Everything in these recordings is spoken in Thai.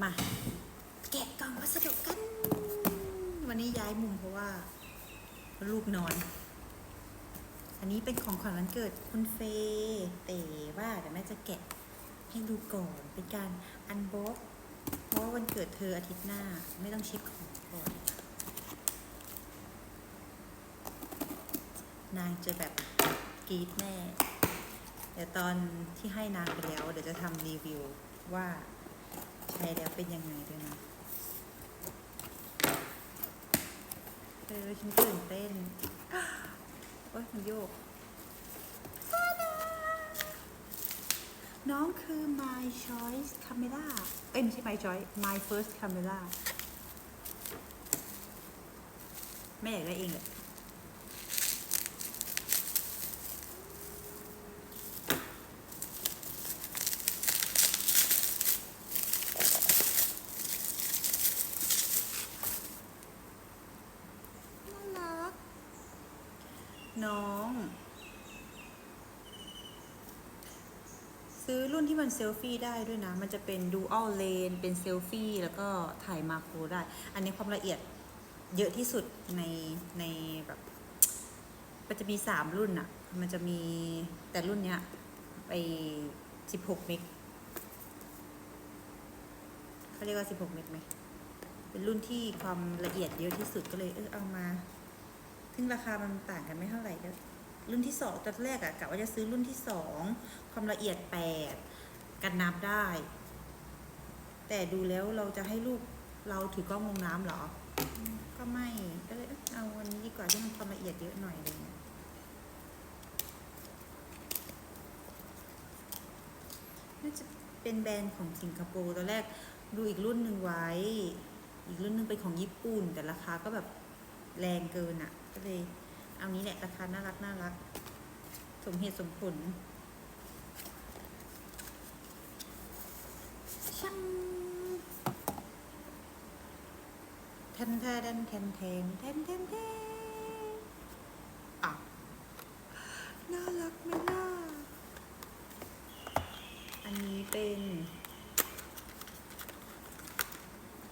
มาแกะกล่องพัสดุกัน วันนี้ย้ายมุมเพราะว่า ลูกนอน อันนี้เป็นของขวัญวันเกิดคุณเฟย์แต่ว่าเดี๋ยวแม่จะแกะให้ดูก่อนเป็นการอันบ็อกเพราะวันเกิดเธออาทิตย์หน้าไม่ต้องเช็คของก่อน นางจะแบบกรี๊ดแน่เดี๋ยวตอนที่ให้นางไปแล้ว เดี๋ยวจะทำรีวิวว่า ช้แล้วเป็นยังไงด้วยนะเออฉันตื่นเต้นโอ๊ยมันโยก น้องคือ my choice camera เอ้ยไม่ใช่ my choice my first camera แม่อยากได้เองแหละ น้อง ซื้อรุ่นที่มันเซลฟี่ได้ด้วยนะ มันจะเป็น dual lane เป็นเซลฟี่ แล้วก็ถ่ายมาโครได้ อันนี้ความละเอียดเยอะที่สุดในในแบบมันจะมีสามรุ่นอะมันจะมีแต่รุ่นเนี้ยไปสิบหกเมกเขาเรียกว่าสิบหกเมกไหมเป็นรุ่นที่ความละเอียดเยอะที่สุดก็เลยเออเอามา ซึ่งราคามันต่างกันไม่เท่าไหร่ก็รุ่นที่สองตอนแรกอะกะว่าจะซื้อรุ่นที่สองความละเอียดแปดกันน้ำได้ แต่ดูแล้วเราจะให้ลูกเราถือกล้องลงน้ำเหรอ ก็ไม่ก็เลยเอาวันนี้ดีกว่าที่มันความละเอียดเยอะหน่อยเงี้ยน่าจะเป็นแบรนด์ของสิงคโปร์ตอนแรกดูอีกรุ่นหนึ่งไว้ อีกรุ่นหนึ่งเป็นของญี่ปุ่น แต่ราคาก็แบบแรงเกินอะ่ะ ก็เลยเอานี้แหละราคาน่ารักน่ารัก สมเหตุสมผลช่างแทนแทนแทนแทนแทนแทนแทนอะน่ารักไหมล่ะ อันนี้เป็น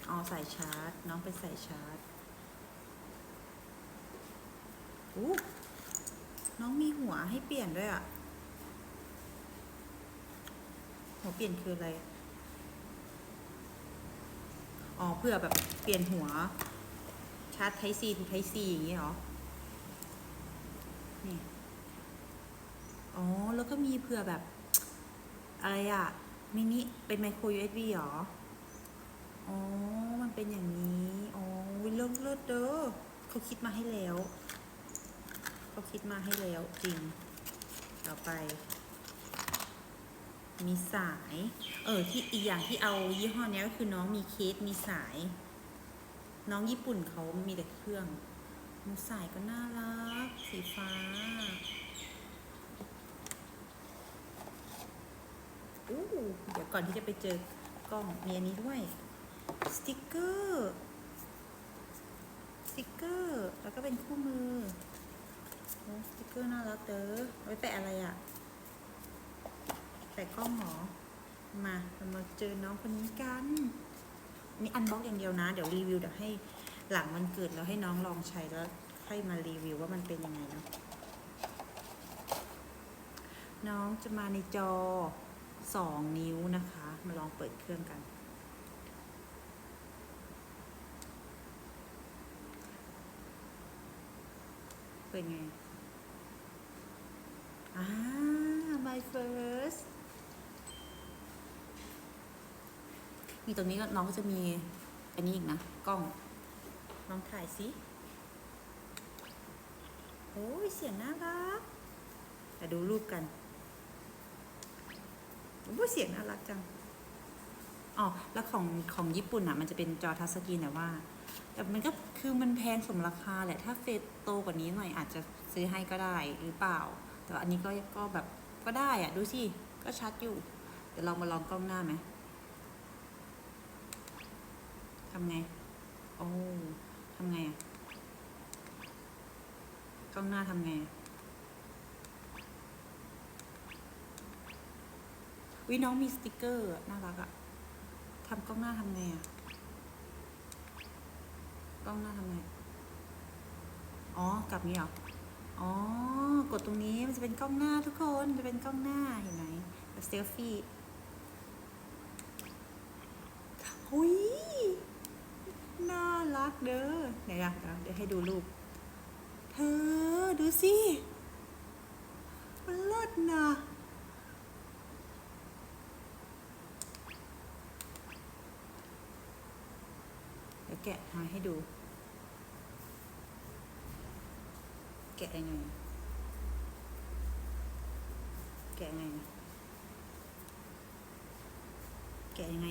อ๋อสายชาร์จ น้องเป็นสายชาร์จอู้น้องมี หัวให้เปลี่ยนด้วยอะ่ะหัวเปลี่ยนคืออะไร อ๋อเพื่อแบบเปลี่ยนหัว ชาร์จไทซีทูไทซีอย่างนี้เหรอ นี่ อ๋อ แล้วก็มีเผื่อแบบ อะไรอะมินิ เป็นไมโคร USB เหรอ อ๋อ มันเป็นอย่างนี้ อ๋อเลิศเลิศเด้อเขาคิดมาให้แล้ว เขาคิดมาให้แล้วจริง ต่อไป มีสาย เออที่อีกอย่างที่เอายี่ห้อนี้ก็คือน้องมีเคสมีสาย น้องญี่ปุ่นเขามีแต่เครื่องมีสายก็น่ารัก สีฟ้าอู้เดี๋ยวก่อนที่จะไปเจอกล้องมีอันนี้ด้วย สติกเกอร์ สติกเกอร์ แล้วก็เป็นคู่มือ สติกเกอร์น่ารักเด้อไว้แปะอะไรอะ่ะแปะกล้องหรอมาเรามาเจอน้องคนนี้กัน นี่อันบ็อกอย่างเดียวนะ เดี๋ยวรีวิวเดี๋ยวให้หลังมันเกิดแล้วให้น้องลองใช้แล้วค่อยมารีวิวว่ามันเป็นยังไงเนาะน้องจะมาในจอสองนิ้วนะคะ มาลองเปิดเครื่องกัน เปิดไง อ่า my first มีตรงนี้ก็น้องก็จะมี อันนี้อีกนะ กล้องลองถ่ายสิโอ้ยเสียงน่ารักแต่ดูรูปกันโอ้ยเสียงน่ารักจังอ๋อแล้วของของญี่ปุ่นอะ มันจะเป็นจอทัชสกรีนแต่ว่า แต่มันก็คือมันแพงสมราคาแหละ ถ้าเฟซโตกว่านี้หน่อยอาจจะซื้อให้ก็ได้หรือเปล่า แต่ว่าอันนี้ก็ก็แบบก็ได้อะดูสิก็ชัดอยู่ เดี๋ยวลองมาลองกล้องหน้าไหมทำไง โอ้ทำไงอะกล้องหน้าทำไงวิน้องมีสติกเกอร์น่ารักอะททำกล้องหน้าทำไงอะกล้องหน้าทำไง อ๋อ กลับนี้เหรอ อ๋อ กดตรงนี้มันจะเป็นกล้องหน้าทุกคนจะเป็นกล้องหน้าเห็นไหมแบบเซลฟี่หุยน่ารักเด้อไหนอะเดี๋ยวให้ดูรูปเธอดูสิมันเลิศนะเดี๋ยวแกะมาให้ดู แกะยังไง แกะยังไง แกะยังไง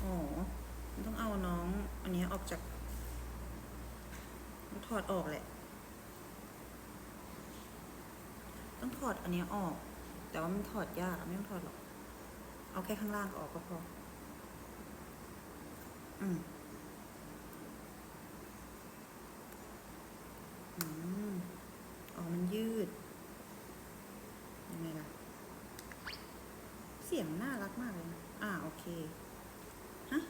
อ๋อมันต้องเอาน้อง อันนี้ออกจากต้องถอดออกแหละ ต้องถอดอันนี้ออก แต่ว่ามันถอดยาก ไม่ต้องถอดหรอก เอาแค่ข้างล่างออกก็พอ อืม อืม อ๋อ มันยืด ยังไงล่ะ เสียงน่ารักมากเลยนะ อ่าโอเค ฮะ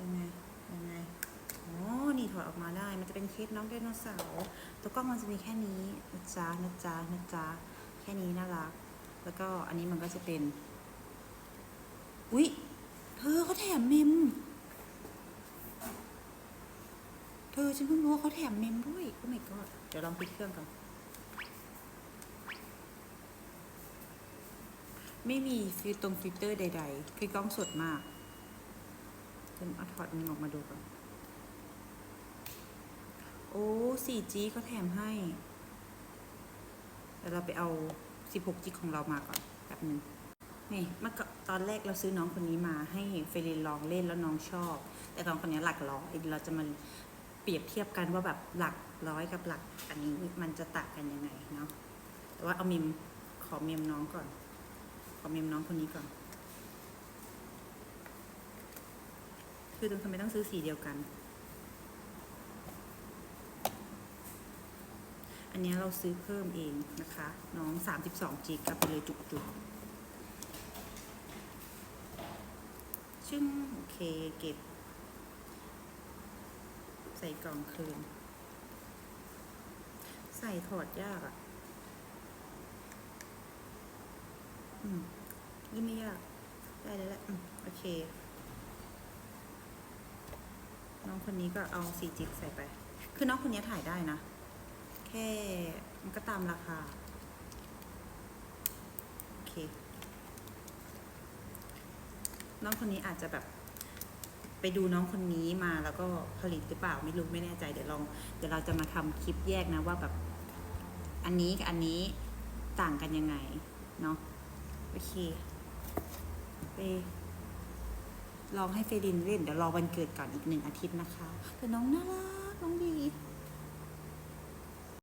ยังไง ยังไง อ๋อ นี่ถอดออกมาได้ มันจะเป็นเคสน้องไดโนเสาร์ตัวกล้องมันจะมีแค่นี้นะจ๊ะนะจ๊ะนะจ๊ะแค่นี้น่ารัก แล้วก็อันนี้มันก็จะเป็น อุ๊ย เธอเขาแถมเมม เธอฉันเพิ่งรู้ว่าเขาแถมเมมด้วยโอ้ my god เดี๋ยวลองปิดเครื่องก่อน ไม่มีฟิลตรงฟิลเตอร์ใด ๆ คือกล้องสดมากฉันเอาถอดมันออกมาดูก่อน โอ้ 4G เขาแถมให้เดี๋ยวเราไปเอา 16 g ของเรามาก่อนแป๊บนึงนี่เมื่อตอนแรกเราซื้อน้องคนนี้มาให้เฟรนลองเล่นแล้วน้องชอบ แต่น้องคนนี้หลักร้อยเราจะมาเปรียบเทียบกันว่าแบบหลักร้อยกับหลักอันนี้มันจะต่างกันยังไงเนาะแต่ว่าเอาเมมขอเมมน้องก่อน ขอเมมน้องคนนี้ก่อน คือทำไมต้องซื้อสีเดียวกัน อันนี้เราซื้อเพิ่มเองนะคะ น้อง32 g กับไปเลยจุกๆ ชึ่งโอเคเก็บ ใส่กล่องคืน ใส่ถอดยากอะ่ะ อืมนี่ไม่ยาก ได้แล้วแหละอืมโอเค น้องคนนี้ก็เอาสีจิกใส่ไป คือน้องคนนี้ถ่ายได้นะ แค่มันก็ตามราคา โอเค น้องคนนี้อาจจะแบบไปดูน้องคนนี้มาแล้วก็ผลิตหรือเปล่าไม่รู้ไม่แน่ใจเดี๋ยวลองเดี๋ยวเราจะมาทำคลิปแยกนะว่าแบบ อันนี้กับอันนี้ต่างกันยังไงเนาะ โอเค ไปลองให้เฟรินเล่น เดี๋ยวรอวันเกิดก่อนอีกหนึ่งอาทิตย์นะคะ แต่น้องน่ารัก น้องดี